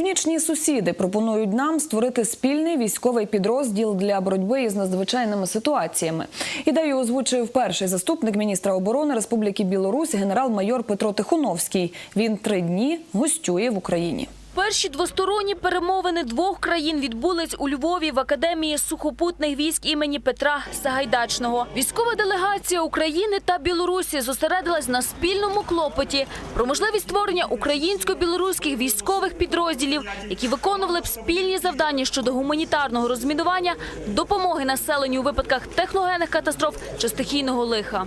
Північні сусіди пропонують нам створити спільний військовий підрозділ для боротьби із надзвичайними ситуаціями. Ідею озвучив перший заступник міністра оборони Республіки Білорусь генерал-майор Петро Тихуновський. Він три дні гостює в Україні. Перші двосторонні перемовини двох країн відбулись у Львові в Академії сухопутних військ імені Петра Сагайдачного. Військова делегація України та Білорусі зосередилась на спільному клопоті про можливість створення українсько-білоруських військових підрозділів, які виконували б спільні завдання щодо гуманітарного розмінування, допомоги населенню у випадках техногенних катастроф чи стихійного лиха.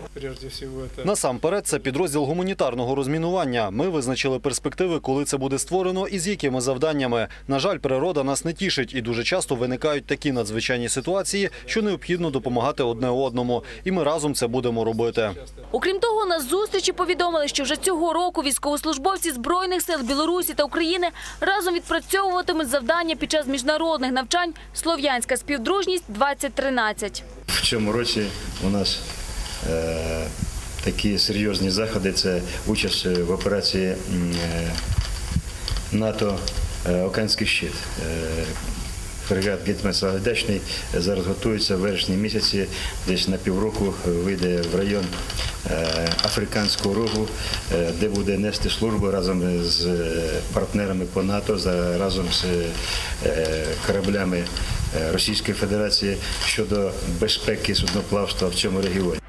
Насамперед, це підрозділ гуманітарного розмінування. Ми визначили перспективи, коли це буде створено і з якими завданнями. На жаль, природа нас не тішить, і дуже часто виникають такі надзвичайні ситуації, що необхідно допомагати одне одному. І ми разом це будемо робити. Окрім того, на зустрічі повідомили, що вже цього року військовослужбовці збройних сил Білорусі та України разом відпрацьовуватимуть завдання під час міжнародних навчань Слов'янська співдружність 2013 В цьому році у нас е, такі серйозні заходи. Це участь в операції е, НАТО Океанський щит. Е, Фрегат Гетьман Сагайдачний зараз готується в вересні місяці, десь на півроку вийде в район е, Африканського рогу, е, де буде нести службу разом з партнерами по НАТО, разом з кораблями Російської Федерації щодо безпеки судноплавства в цьому регіоні.